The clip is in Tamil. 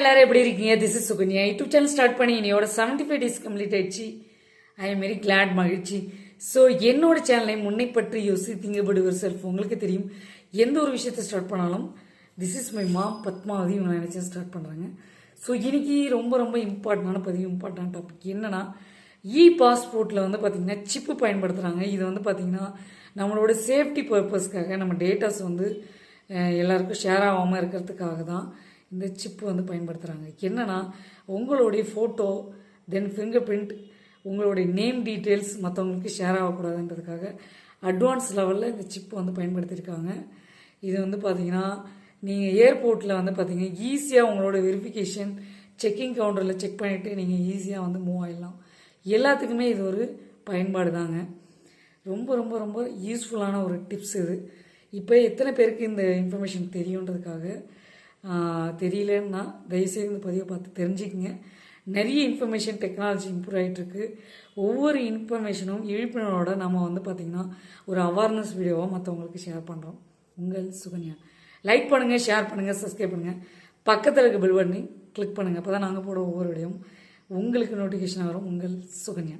எல்லாரும் எப்படி இருக்கீங்க? This is Sukanya. YouTube channel start பண்ணி என்னையோட செவன்டி ஃபைவ் டேஸ் கம்ப்ளீட் ஆயிடுச்சு. ஐ எம் வெரி கிளாட் மகிழ்ச்சி. ஸோ என்னோட சேனலை முன்னை பற்றி யோசி திங்கப்படுவர் செல்ஃப் உங்களுக்கு தெரியும். எந்த ஒரு விஷயத்தை ஸ்டார்ட் பண்ணாலும் திஸ் இஸ் மை மா பத்மாவதி இவங்க நினச்சி ஸ்டார்ட் பண்ணுறாங்க ஸோ இன்னைக்கு ரொம்ப ரொம்ப இம்பார்ட்டண்டான பதிவு இம்பார்ட்டன்ட் டாபிக் என்னன்னா இ பாஸ்போர்ட்டில் வந்து பார்த்திங்கன்னா சிப்பு பயன்படுத்துகிறாங்க இது வந்து பார்த்திங்கன்னா நம்மளோட சேஃப்டி பர்பஸ்க்காக நம்ம டேட்டாஸ் வந்து எல்லாருக்கும் ஷேர் ஆகாமல் இருக்கிறதுக்காக தான் இந்த சிப்பு வந்து பயன்படுத்துகிறாங்க என்னென்னா உங்களுடைய ஃபோட்டோ தென் ஃபிங்கர் பிரிண்ட் உங்களுடைய நேம் டீட்டெயில்ஸ் மற்றவங்களுக்கு ஷேர் ஆகக்கூடாதுன்றதுக்காக அட்வான்ஸ் லெவலில் இந்த சிப்பு வந்து பயன்படுத்தியிருக்காங்க. இது வந்து பார்த்தீங்கன்னா நீங்கள் ஏர்போர்ட்டில் வந்து பார்த்தீங்கன்னா ஈஸியாக உங்களோட வெரிஃபிகேஷன் செக்கிங் கவுண்டரில் செக் பண்ணிவிட்டு நீங்கள் ஈஸியாக வந்து மூவ் ஆகிடலாம் எல்லாத்துக்குமே இது ஒரு பயன்பாடு தாங்க. ரொம்ப ரொம்ப ரொம்ப யூஸ்ஃபுல்லான ஒரு டிப்ஸ் இது. இப்போ எத்தனை பேருக்கு இந்த இன்ஃபர்மேஷன் தெரியுன்றதுக்காக தெரியலன்னா தயவுசெய்து இந்த பதிவை பார்த்து தெரிஞ்சுக்கங்க. நிறைய இன்ஃபர்மேஷன் டெக்னாலஜி இம்ப்ரூவ் ஆகிட்டுருக்கு ஒவ்வொரு இன்ஃபர்மேஷனும் விழிப்புணர்வோட நம்ம வந்து பார்த்திங்கன்னா ஒரு அவேர்னஸ் வீடியோவாக மற்றவங்களுக்கு ஷேர் பண்ணுறோம் உங்கள் சுகன்யா. லைக் பண்ணுங்கள் ஷேர் பண்ணுங்கள் சப்ஸ்கிரைப் பண்ணுங்கள் பக்கத்தில் இருக்க பில் பண்ணி கிளிக் பண்ணுங்கள் அப்போ தான் நாங்கள் போட ஒவ்வொரு வீடியோவும் உங்களுக்கு நோட்டிஃபிகேஷன் வரும். உங்கள் சுகன்யா.